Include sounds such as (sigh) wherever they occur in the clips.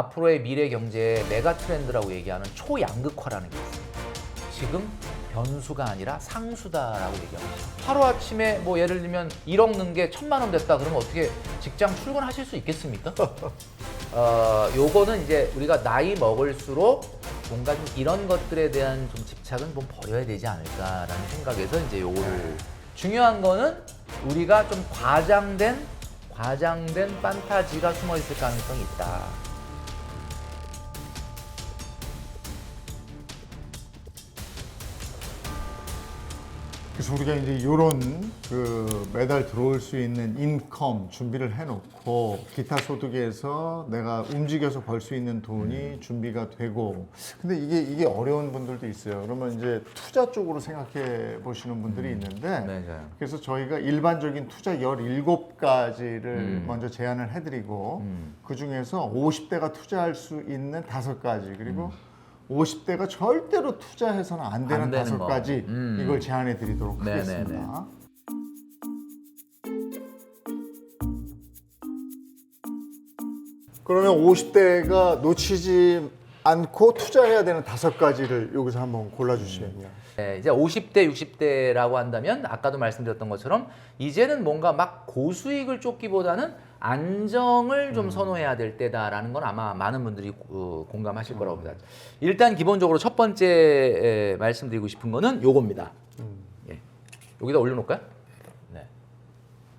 앞으로의 미래 경제의 메가 트렌드라고 얘기하는 초양극화라는 게 있어요. 지금 변수가 아니라 상수다라고 얘기합니다. 하루 아침에 뭐 예를 들면 1억 는 게 천만 원 됐다 그러면 어떻게 직장 출근하실 수 있겠습니까? (laughs) 어, 요거는 이제 우리가 나이 먹을수록 뭔가 좀 이런 것들에 대한 좀 집착은 좀 버려야 되지 않을까라는 생각에서 이제 요거를 중요한 거는 우리가 좀 과장된 과장된 판타지가 숨어 있을 가능성이 있다. 그래서 우리가 이제 이런 그 매달 들어올 수 있는 인컴 준비를 해놓고 기타 소득에서 내가 움직여서 벌 수 있는 돈이 준비가 되고 근데 이게 이게 어려운 분들도 있어요. 그러면 이제 투자 쪽으로 생각해 보시는 분들이 있는데 맞아요. 그래서 저희가 일반적인 투자 17가지를 음. 먼저 제안을 해드리고 음. 그 중에서 50대가 투자할 수 있는 다섯 가지 음. 그리고 50대가 절대로 투자해서는 안 되는 안 되는 다섯 거. 가지 음. 이걸 제안해 드리도록. 하겠습니다. 그러면 50대가 놓치지 않고 투자해야 되는 다섯 가지를 여기서 한번 골라주시면요. 네, 이제 50대, 60대라고 한다면 아까도 말씀드렸던 것처럼 이제는 뭔가 막 고수익을 쫓기보다는 안정을 좀 선호해야 될 때다라는 건 아마 많은 분들이 어, 공감하실 거라고 봅니다. 일단 기본적으로 첫 번째 에, 말씀드리고 싶은 거는 요겁니다. 예. 여기다 올려놓을까요? 네.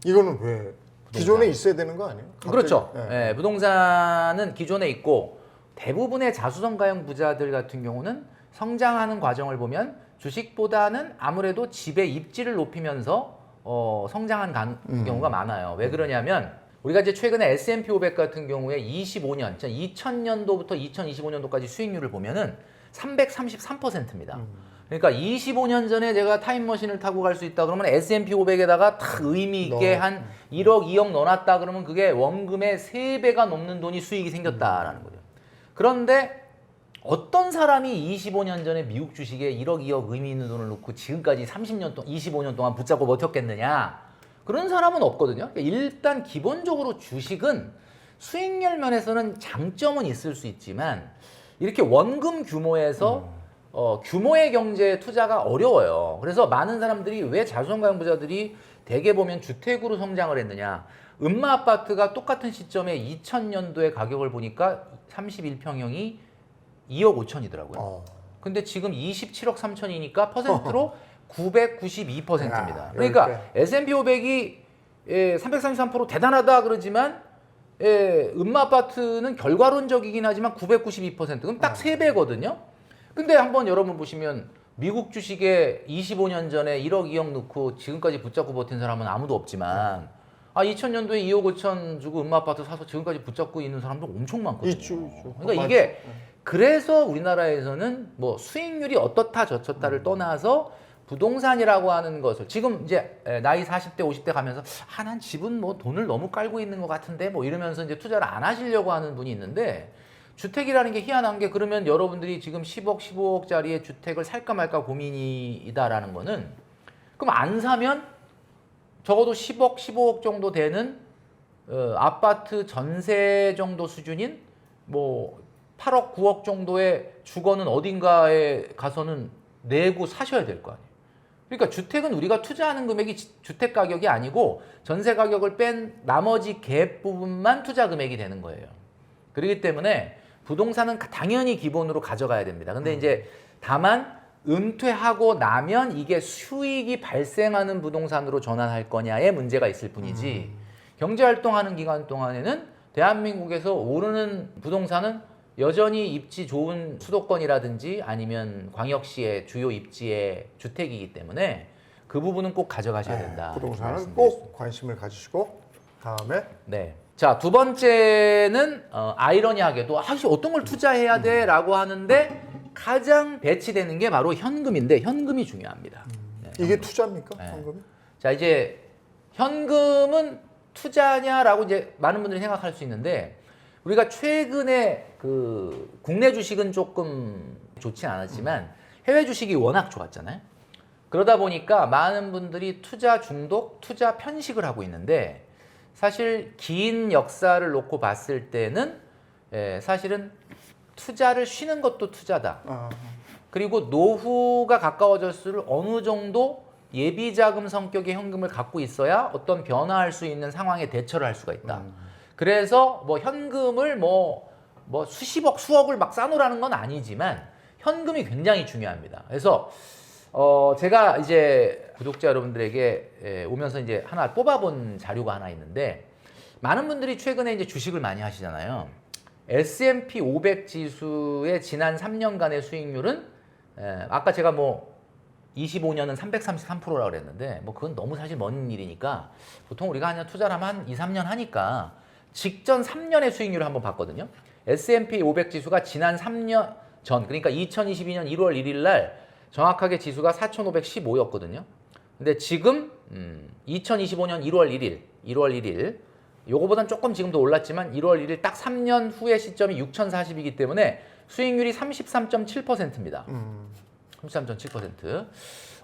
이거는 왜 기존에 있어야 되는 거 아니에요? 갑자기- 그렇죠. 네. 예, 부동산은 기존에 있고 대부분의 자수성가형 부자들 같은 경우는 성장하는 과정을 보면 주식보다는 아무래도 집의 입지를 높이면서 어, 성장한 가- 음. 경우가 많아요. 왜 그러냐면 우리가 이제 최근에 S&P 500 같은 경우에 25년, 2000년도부터 2025년도까지 수익률을 보면은 333%입니다. 음. 그러니까 25년 전에 제가 타임머신을 타고 갈 수 있다 그러면 S&P 500에다가 탁 의미 있게 넣어. 한 1억, 2억 넣어놨다 그러면 그게 원금의 3배가 넘는 돈이 수익이 생겼다라는 거죠. 그런데 어떤 사람이 25년 전에 미국 주식에 1억, 2억 의미 있는 돈을 넣고 지금까지 30년 동안, 25년 동안 붙잡고 버텼겠느냐? 그런 사람은 없거든요. 그러니까 일단 기본적으로 주식은 수익률 면에서는 장점은 있을 수 있지만 이렇게 원금 규모에서 어, 규모의 경제에 투자가 어려워요. 그래서 많은 사람들이 왜 자수성가형 부자들이 대개 보면 주택으로 성장을 했느냐. 음마 아파트가 똑같은 시점에 2000년도에 가격을 보니까 31평형이 2억 5천이더라고요. 어. 근데 지금 27억 3천이니까 퍼센트로 (laughs) 992%입니다. 야, 그러니까 열 S&P 500이 예, 333% 대단하다 그러지만 예, 음마 아파트는 결과론적이긴 하지만 992% 그럼 딱 3배거든요. 근데 한번 여러분 보시면 미국 주식에 25년 전에 1억 2억 넣고 지금까지 붙잡고 버틴 사람은 아무도 없지만 아 2000년도에 2억 5천 주고 음마 아파트 사서 지금까지 붙잡고 있는 사람도 엄청 많거든요. 있죠, 있죠. 그러니까. 이게 그래서 우리나라에서는 뭐 수익률이 어떻다 저쳤다를 떠나서 부동산이라고 하는 것을 지금 이제 에, 나이 40대 50대 가면서 아 난 집은 뭐 돈을 너무 깔고 있는 것 같은데 뭐 이러면서 이제 투자를 안 하시려고 하는 분이 있는데 주택이라는 게 희한한 게 그러면 여러분들이 지금 10억 15억짜리의 주택을 살까 말까 고민이다라는 거는 그럼 안 사면 적어도 10억 15억 정도 되는 어, 아파트 전세 정도 수준인 뭐 8억 9억 정도의 주거는 어딘가에 가서는 내고 사셔야 될 거 아니에요. 그러니까 주택은 우리가 투자하는 금액이 지- 주택 가격이 아니고 전세 가격을 뺀 나머지 갭 부분만 투자 금액이 되는 거예요. 그렇기 때문에 부동산은 가- 당연히 기본으로 가져가야 됩니다. 근데 이제 다만 은퇴하고 나면 이게 수익이 발생하는 부동산으로 전환할 거냐의 문제가 있을 뿐이지 경제 활동하는 기간 동안에는 대한민국에서 오르는 부동산은 여전히 입지 좋은 수도권이라든지 아니면 광역시의 주요 입지의 주택이기 때문에 그 부분은 꼭 가져가셔야 된다. 네, 부동산은 말씀드리겠습니다. 꼭 관심을 가지시고 다음에 네. 자, 두 번째는 어, 아이러니하게도 아, 씨, 어떤 걸 투자해야 돼라고 하는데 가장 배치되는 게 바로 현금인데 현금이 중요합니다. 네, 이게 투자입니까? 네. 현금이? 자, 이제 현금은 투자냐라고 이제 많은 분들이 생각할 수 있는데 우리가 최근에 그 국내 주식은 조금 좋지 않았지만 해외 주식이 워낙 좋았잖아요. 그러다 보니까 많은 분들이 투자 중독, 투자 편식을 하고 있는데 사실 긴 역사를 놓고 봤을 때는 예, 사실은 투자를 쉬는 것도 투자다. 아, 그리고 노후가 가까워질수록 어느 정도 예비 자금 성격의 현금을 갖고 있어야 어떤 변화할 수 있는 상황에 대처를 할 수가 있다. 그래서 뭐 현금을 뭐, 뭐 수십억, 수억을 막 싸놓으라는 건 아니지만 현금이 굉장히 중요합니다. 그래서 어 제가 이제 구독자 여러분들에게 예, 오면서 이제 하나 뽑아본 자료가 하나 있는데 많은 분들이 최근에 이제 주식을 많이 하시잖아요. S&P 500 지수의 지난 3년간의 수익률은 에, 아까 제가 뭐 25년은 333%라고 그랬는데 뭐 그건 너무 사실 먼 일이니까 보통 우리가 그냥 투자를 하면 한 2, 3년 하니까 직전 3년의 수익률을 한번 봤거든요. S&P 500 지수가 지난 3년 전 그러니까 2022년 1월 1일 날 정확하게 지수가 4,515였거든요. 근데 지금 음, 2025년 1월 1일, 1월 1일 요거보단 조금 지금 더 올랐지만 1월 1일 딱 3년 후의 시점이 6,040이기 때문에 수익률이 33.7%입니다. 음, 33.7%.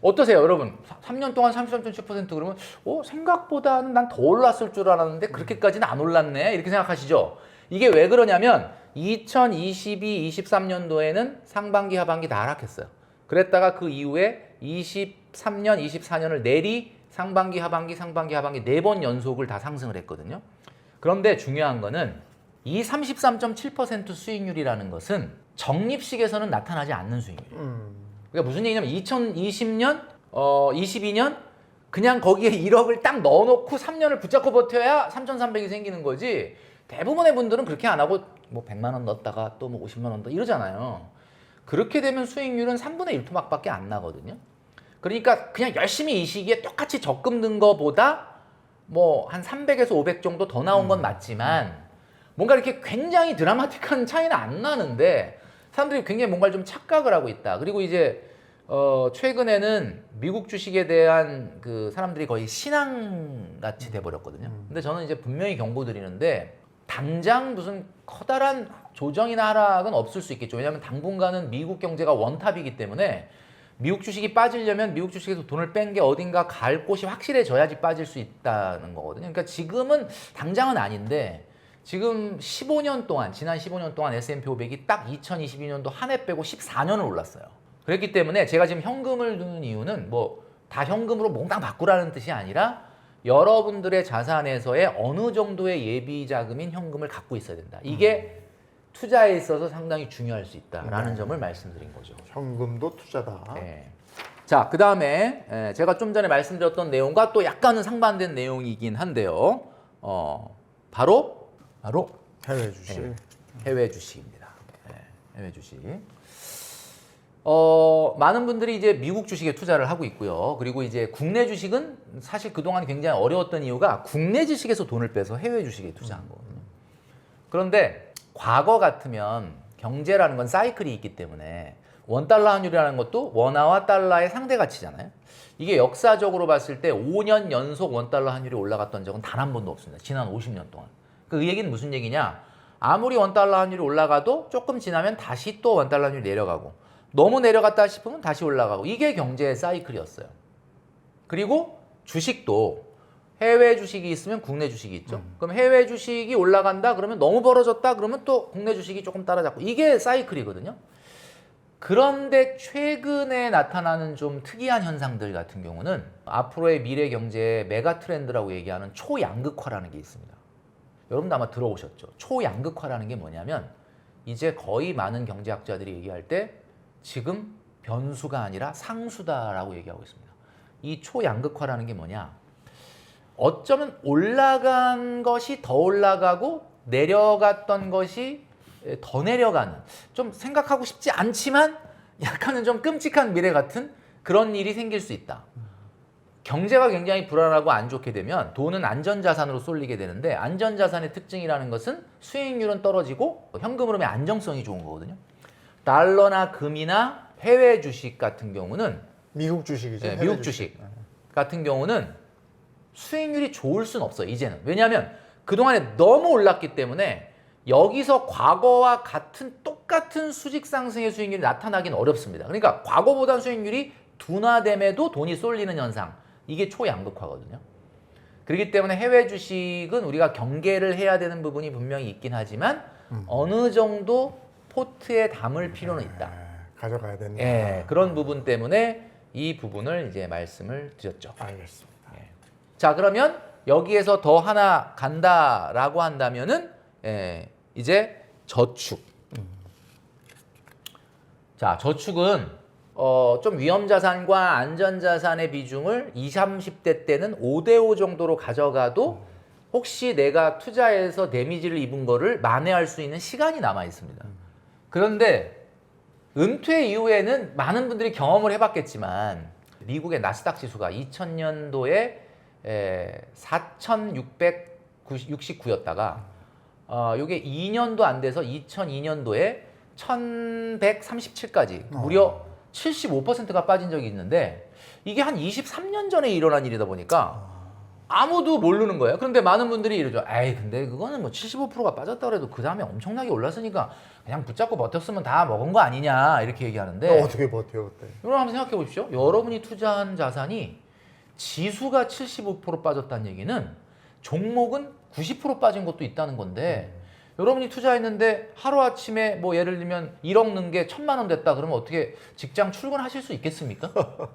어떠세요, 여러분? 3년 동안 33.7% 그러면 어, 생각보다는 난 더 올랐을 줄 알았는데 그렇게까지는 안 올랐네. 이렇게 생각하시죠? 이게 왜 그러냐면 2022, 23년도에는 상반기, 하반기 다 하락했어요. 그랬다가 그 이후에 23년, 24년을 내리 상반기, 하반기, 상반기, 하반기 네 번 연속을 다 상승을 했거든요. 그런데 중요한 거는 이 33.7% 수익률이라는 것은 적립식에서는 나타나지 않는 수익률이에요. 음, 그러니까 무슨 얘기냐면 2020년, 어 22년 그냥 거기에 1억을 딱 넣어놓고 3년을 붙잡고 버텨야 3,300이 생기는 거지. 대부분의 분들은 그렇게 안 하고 뭐 100만 원 넣었다가 또 뭐 50만 원 넣었다 이러잖아요. 그렇게 되면 수익률은 3분의 1 토막밖에 안 나거든요. 그러니까 그냥 열심히 이 시기에 똑같이 적금 든 거보다 뭐 한 300에서 500 정도 더 나온 건 맞지만 뭔가 이렇게 굉장히 드라마틱한 차이는 안 나는데 사람들이 굉장히 뭔가를 좀 착각을 하고 있다. 그리고 이제 어 최근에는 미국 주식에 대한 그 사람들이 거의 신앙 같이 돼 버렸거든요. 근데 저는 이제 분명히 경고드리는데 당장 무슨 커다란 조정이나 하락은 없을 수 있겠죠. 왜냐하면 당분간은 미국 경제가 원탑이기 때문에 미국 주식이 빠지려면 미국 주식에서 돈을 뺀 게 어딘가 갈 곳이 확실해져야지 빠질 수 있다는 거거든요. 그러니까 지금은 당장은 아닌데 지금 15년 동안 지난 15년 동안 S&P 500이 딱 2022년도 한 해 빼고 14년을 올랐어요. 그렇기 때문에 제가 지금 현금을 두는 이유는 뭐 다 현금으로 몽땅 바꾸라는 뜻이 아니라 여러분들의 자산에서의 어느 정도의 예비 자금인 현금을 갖고 있어야 된다. 이게 투자에 있어서 상당히 중요할 수 있다라는 네. 점을 말씀드린 거죠. 현금도 투자다. 네. 자, 그 다음에 제가 좀 전에 말씀드렸던 내용과 또 약간은 상반된 내용이긴 한데요. 어, 바로 바로 해외 주식. 네. 해외 주식입니다. 네, 해외 주식. 어, 많은 분들이 이제 미국 주식에 투자를 하고 있고요. 그리고 이제 국내 주식은 사실 그동안 굉장히 어려웠던 이유가 국내 주식에서 돈을 빼서 해외 주식에 투자한 거거든요. 그런데 과거 같으면 경제라는 건 사이클이 있기 때문에 원달러 환율이라는 것도 원화와 달러의 상대 가치잖아요. 이게 역사적으로 봤을 때 5년 연속 원달러 환율이 올라갔던 적은 단 한 번도 없습니다. 지난 50년 동안. 그 얘기는 무슨 얘기냐? 아무리 원달러 환율이 올라가도 조금 지나면 다시 또 원달러 환율이 내려가고 너무 내려갔다 싶으면 다시 올라가고 이게 경제의 사이클이었어요. 그리고 주식도 해외 주식이 있으면 국내 주식이 있죠. 그럼 해외 주식이 올라간다 그러면 너무 벌어졌다 그러면 또 국내 주식이 조금 따라잡고 이게 사이클이거든요. 그런데 최근에 나타나는 좀 특이한 현상들 같은 경우는 앞으로의 미래 경제의 메가 트렌드라고 얘기하는 초양극화라는 게 있습니다. 여러분도 아마 들어오셨죠. 초양극화라는 게 뭐냐면 이제 거의 많은 경제학자들이 얘기할 때 지금 변수가 아니라 상수다라고 얘기하고 있습니다. 이 초양극화라는 게 뭐냐? 어쩌면 올라간 것이 더 올라가고 내려갔던 것이 더 내려가는 좀 생각하고 싶지 않지만 약간은 좀 끔찍한 미래 같은 그런 일이 생길 수 있다. 경제가 굉장히 불안하고 안 좋게 되면 돈은 안전자산으로 쏠리게 되는데 안전자산의 특징이라는 것은 수익률은 떨어지고 현금 흐름의 안정성이 좋은 거거든요. 달러나 금이나 해외 주식 같은 경우는 미국 주식이죠. 네, 미국 주식 같은 경우는 수익률이 좋을 순 없어요. 이제는 왜냐하면 그 동안에 너무 올랐기 때문에 여기서 과거와 같은 똑같은 수직 상승의 수익률이 나타나긴 어렵습니다. 그러니까 과거보다 수익률이 둔화됨에도 돈이 쏠리는 현상 이게 초양극화거든요. 그렇기 때문에 해외 주식은 우리가 경계를 해야 되는 부분이 분명히 있긴 하지만 어느 정도 포트에 담을 필요는 있다. 네, 가져가야 된다. 예, 그런 부분 때문에 이 부분을 이제 말씀을 드렸죠. 알겠습니다. 자, 그러면 여기에서 더 하나 간다라고 한다면은 예, 이제 저축. 자, 저축은 어, 좀 위험 자산과 안전 자산의 비중을 20, 30대 때는 5대 5 정도로 가져가도 혹시 내가 투자해서 데미지를 입은 거를 만회할 수 있는 시간이 남아 있습니다. 그런데 은퇴 이후에는 많은 분들이 경험을 해봤겠지만 미국의 나스닥 지수가 2000년도에 4,669였다가 어, 이게 2년도 안 돼서 2002년도에 1,137까지 무려 75%가 빠진 적이 있는데 이게 한 23년 전에 일어난 일이다 보니까 아무도 모르는 거예요. 그런데 많은 분들이 이러죠. 에이, 근데 그거는 뭐 75%가 빠졌다 그래도 그 다음에 엄청나게 올랐으니까 그냥 붙잡고 버텼으면 다 먹은 거 아니냐 이렇게 얘기하는데 또 어떻게 버텨 그때? 여러분 한번 생각해 보십시오. 여러분이 투자한 자산이 지수가 75% 빠졌다는 얘기는 종목은 90% 빠진 것도 있다는 건데 여러분이 투자했는데 하루아침에 뭐 예를 들면 1억 는 게 천만 원 됐다 그러면 어떻게 직장 출근하실 수 있겠습니까? (laughs)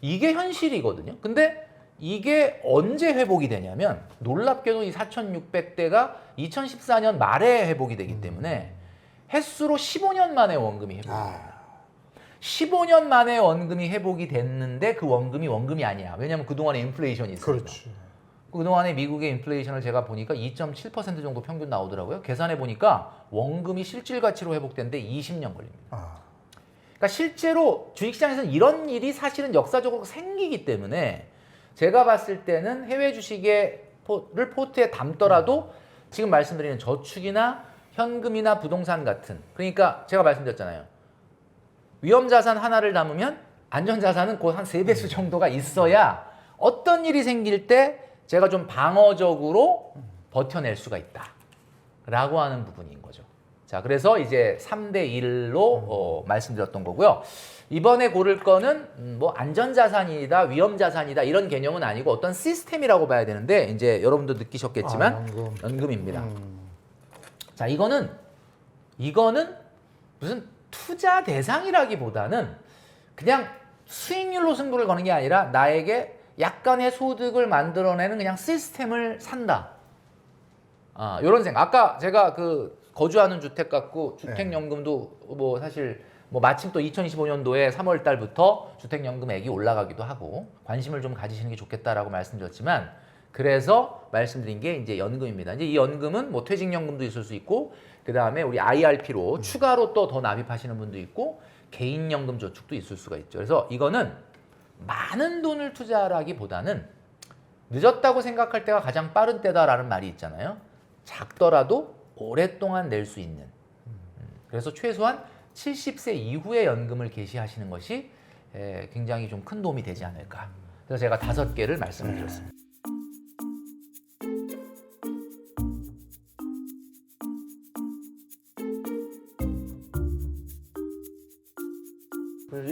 이게 현실이거든요. 근데 이게 언제 회복이 되냐면 놀랍게도 이 4,600대가 2014년 말에 회복이 되기 때문에 횟수로 15년 만에 원금이 회복이 아, 15년 만에 원금이 회복이 됐는데 그 원금이 원금이 아니야. 왜냐하면 그동안에 인플레이션이 있으니까. 그렇지. 그동안에 미국의 인플레이션을 제가 보니까 2.7% 정도 평균 나오더라고요. 계산해 보니까 원금이 실질 가치로 회복되는데 20년 걸립니다. 아, 그러니까 실제로 주식시장에서는 이런 일이 사실은 역사적으로 생기기 때문에 제가 봤을 때는 해외 주식의 포를 포트에 담더라도 지금 말씀드리는 저축이나 현금이나 부동산 같은 그러니까 제가 말씀드렸잖아요. 위험 자산 하나를 담으면 안전 자산은 곧 한 세 배수 정도가 있어야 어떤 일이 생길 때 제가 좀 방어적으로 버텨낼 수가 있다. 라고 하는 부분인 거죠. 자, 그래서 이제 3대 1로 어, 말씀드렸던 거고요. 이번에 고를 거는 음, 뭐 안전자산이다, 위험자산이다 이런 개념은 아니고 어떤 시스템이라고 봐야 되는데 이제 여러분도 느끼셨겠지만 아, 연금. 연금입니다. 음, 자, 이거는 이거는 무슨 투자 대상이라기보다는 그냥 수익률로 승부를 거는 게 아니라 나에게 약간의 소득을 만들어내는 그냥 시스템을 산다. 아, 요런 생각. 아까 제가 그 거주하는 주택 갖고 주택연금도 뭐 사실 뭐 마침 또 2025년도에 3월 달부터 주택연금액이 올라가기도 하고 관심을 좀 가지시는 게 좋겠다라고 말씀드렸지만 그래서 말씀드린 게 이제 연금입니다. 이제 이 연금은 뭐 퇴직연금도 있을 수 있고 그 다음에 우리 IRP로 추가로 또 더 납입하시는 분도 있고 개인연금 저축도 있을 수가 있죠. 그래서 이거는 많은 돈을 투자하기보다는 늦었다고 생각할 때가 가장 빠른 때다라는 말이 있잖아요. 작더라도 오랫동안 낼 수 있는. 음, 그래서 최소한 70세 이후에 연금을 개시하시는 것이 에, 굉장히 좀 큰 도움이 되지 않을까. 그래서 제가 다섯 개를 말씀을 드렸습니다.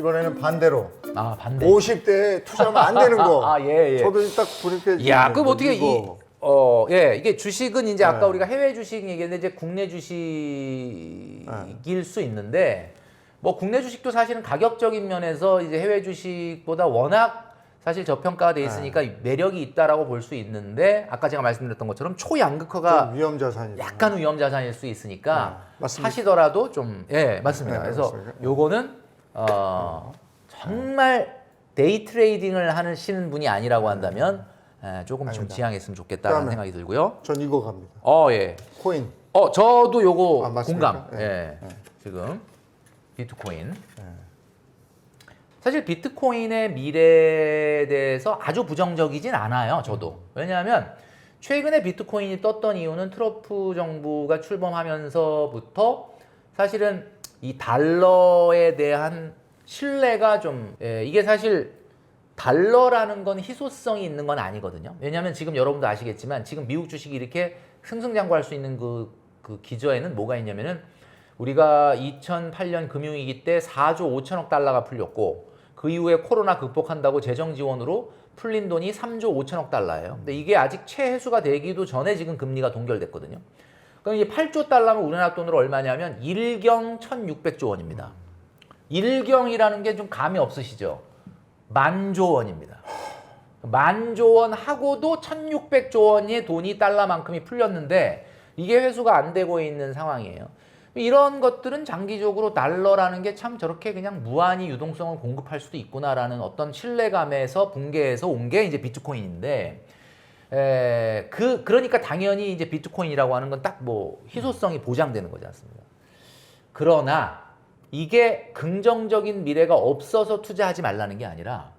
이번에는 반대로 아 반대. 50대에 투자하면 안 되는 거. (laughs) 아, 예, 예. 저도 딱 보니까 야, 그럼 어떻게 이. 어, 예, 이게 주식은 이제 아까 네. 우리가 해외 주식 얘기했는데 이제 국내 주식일 수 있는데 뭐 국내 주식도 사실은 가격적인 면에서 이제 해외 주식보다 워낙 사실 저평가가 돼 있으니까 네. 매력이 있다라고 볼 수 있는데 아까 제가 말씀드렸던 것처럼 좀 초양극화가 위험 자산이 약간 위험 자산일 수 있으니까 네. 하시더라도 좀 예 맞습니다. 네, 그래서 맞습니다. 요거는 어 정말 데이 트레이딩을 하시는 분이 아니라고 한다면 예, 조금 좀 아닙니다. 지양했으면 좋겠다는 그다음에 생각이 들고요. 전 이거 갑니다. 어 예. 코인. 어 저도 요거 아, 맞습니까? 공감. 예. 예. 지금 비트코인. 사실 비트코인의 미래에 대해서 아주 부정적이진 않아요. 저도. 왜냐하면 최근에 비트코인이 떴던 이유는 트럼프 정부가 출범하면서부터 사실은 이 달러에 대한 신뢰가 좀 예, 이게 사실 달러라는 건 희소성이 있는 건 아니거든요. 왜냐하면 지금 여러분도 아시겠지만 지금 미국 주식이 이렇게 승승장구할 수 있는 그, 그 기저에는 뭐가 있냐면은 우리가 2008년 금융위기 때 4조 5천억 달러가 풀렸고 그 이후에 코로나 극복한다고 재정 지원으로 풀린 돈이 3조 5천억 달러예요. 근데 이게 아직 최해수가 되기도 전에 지금 금리가 동결됐거든요. 그럼 이제 8조 달러면 우리나라 돈으로 얼마냐면 1경 1,600조 원입니다. 1경이라는 게 좀 감이 없으시죠? 만조 원입니다. 만조 원 하고도 1,600조 원의 돈이 달러만큼이 풀렸는데 이게 회수가 안 되고 있는 상황이에요. 이런 것들은 장기적으로 달러라는 게 참 저렇게 그냥 무한히 유동성을 공급할 수도 있구나라는 어떤 신뢰감에서 붕괴해서 온 게 이제 비트코인인데 에, 그 그러니까 당연히 이제 비트코인이라고 하는 건 딱 뭐 희소성이 보장되는 거지 않습니까? 그러나 이게 긍정적인 미래가 없어서 투자하지 말라는 게 아니라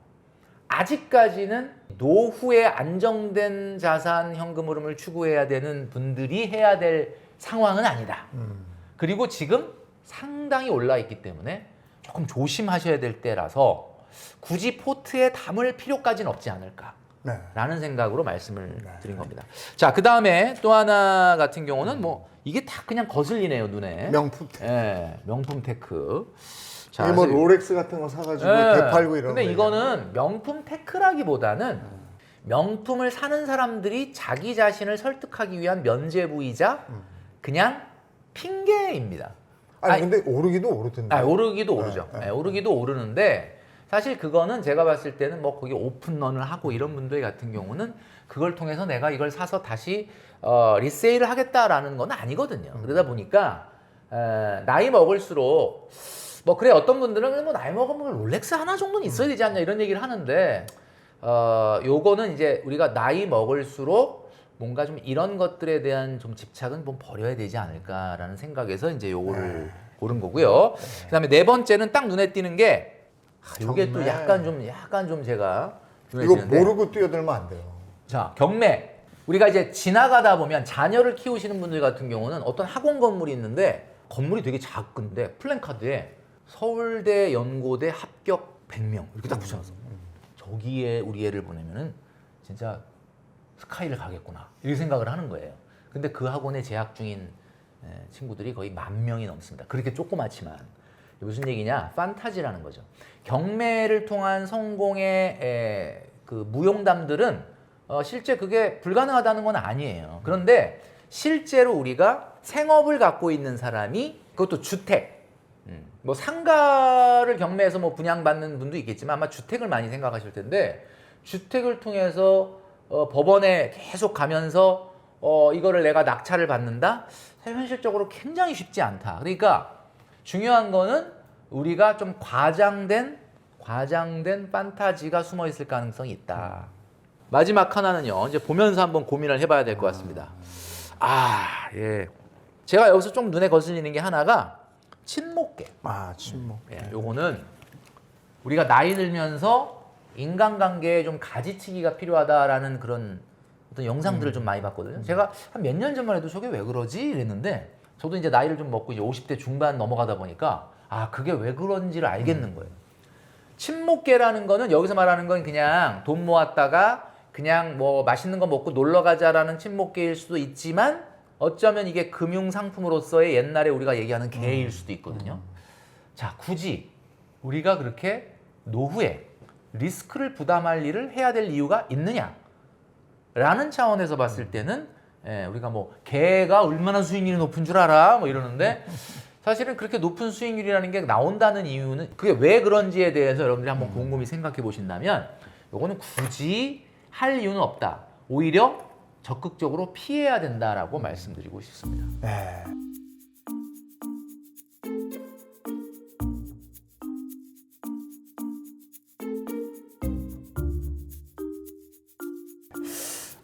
아직까지는 노후에 안정된 자산 현금 흐름을 추구해야 되는 분들이 해야 될 상황은 아니다. 그리고 지금 상당히 올라 있기 때문에 조금 조심하셔야 될 때라서 굳이 포트에 담을 필요까지는 없지 않을까. 네. 라는 생각으로 말씀을 드린 겁니다. 자, 그 다음에 또 하나 같은 경우는 뭐 이게 다 그냥 거슬리네요, 눈에. 명품. 예, 명품 테크. 이게 뭐 그래서- 롤렉스 같은 거 사가지고 예, 되팔고 이런 근데 거 이거는 명품 테크라기보다는 명품을 사는 사람들이 자기 자신을 설득하기 위한 면죄부이자 그냥 핑계입니다. 아니, 아니, 근데 오르기도 오르던데. 아, 오르기도 오르죠. 네, 네. 예, 오르기도 오르는데 사실 그거는 제가 봤을 때는 뭐 거기 오픈런을 하고 이런 분들 같은 경우는 그걸 통해서 내가 이걸 사서 다시 어, 리세일을 하겠다라는 건 아니거든요. 그러다 보니까 에, 나이 먹을수록 뭐 그래 어떤 분들은 뭐 나이 먹으면 롤렉스 하나 정도는 있어야 되지 않냐 이런 얘기를 하는데 어, 요거는 이제 우리가 나이 먹을수록 뭔가 좀 이런 것들에 대한 좀 집착은 좀 버려야 되지 않을까라는 생각에서 이제 요거를 고른 거고요. 그다음에 네 번째는 딱 눈에 띄는 게 아, 요게 또. 약간 좀 약간 좀 제가 이거 모르고 뛰어들면 안 돼요. 자, 경매. 우리가 이제 지나가다 보면 자녀를 키우시는 분들 같은 경우는 어떤 학원 건물이 있는데 건물이 되게 작은데 플랜카드에 서울대 연고대 합격 100명 이렇게 딱 붙여놨어. 저기에 우리 애를 보내면은 진짜 스카이를 가겠구나. 이렇게 생각을 하는 거예요. 근데 그 학원에 재학 중인 에, 친구들이 거의 만 명이 넘습니다. 그렇게 조그맣지만 무슨 얘기냐? 판타지라는 거죠. 경매를 통한 성공의 에, 그 무용담들은 어, 실제 그게 불가능하다는 건 아니에요. 그런데 실제로 우리가 생업을 갖고 있는 사람이 그것도 주택, 음, 뭐 상가를 경매해서 뭐 분양받는 분도 있겠지만 아마 주택을 많이 생각하실 텐데 주택을 통해서 어, 법원에 계속 가면서 어, 이거를 내가 낙찰을 받는다? 현실적으로 굉장히 쉽지 않다. 그러니까 중요한 거는 우리가 좀 과장된 과장된 판타지가 숨어 있을 가능성이 있다. 마지막 하나는요. 이제 보면서 한번 고민을 해봐야 될 것 같습니다. 아, 예. 제가 여기서 좀 눈에 거슬리는 게 하나가 친목계. 아, 침묵. 예, 요거는 우리가 나이 들면서 인간관계에 좀 가지치기가 필요하다라는 그런 어떤 영상들을 좀 많이 봤거든요. 제가 한 몇 년 전만 해도 저게 왜 그러지? 이랬는데 저도 이제 나이를 좀 먹고 이제 50대 중반 넘어가다 보니까 아, 그게 왜 그런지를 알겠는 거예요. 친목계라는 거는 여기서 말하는 건 그냥 돈 모았다가 그냥 뭐 맛있는 거 먹고 놀러 가자라는 친목계일 수도 있지만 어쩌면 이게 금융 상품으로서의 옛날에 우리가 얘기하는 계일 수도 있거든요. 자, 굳이 우리가 그렇게 노후에 리스크를 부담할 일을 해야 될 이유가 있느냐? 라는 차원에서 봤을 때는 예, 우리가 뭐 개가 얼마나 수익률이 높은 줄 알아? 뭐 이러는데 사실은 그렇게 높은 수익률이라는 게 나온다는 이유는 그게 왜 그런지에 대해서 여러분들이 한번 곰곰이 생각해 보신다면 요거는 굳이 할 이유는 없다. 오히려 적극적으로 피해야 된다라고 말씀드리고 싶습니다. 네.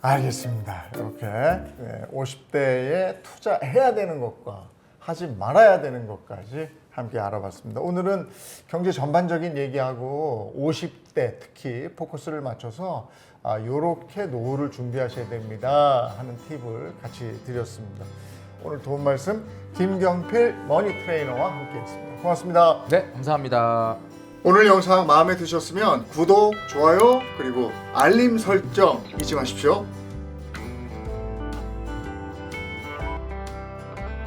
알겠습니다. 이렇게 50대에 투자해야 되는 것과 하지 말아야 되는 것까지 함께 알아봤습니다. 오늘은 경제 전반적인 얘기하고 50대 특히 포커스를 맞춰서 아, 이렇게 노후를 준비하셔야 됩니다 하는 팁을 같이 드렸습니다. 오늘 도움 말씀 김경필 머니 트레이너와 함께 했습니다. 고맙습니다. 네, 감사합니다. 오늘 영상 마음에 드셨으면 구독, 좋아요, 그리고 알림 설정 잊지 마십시오.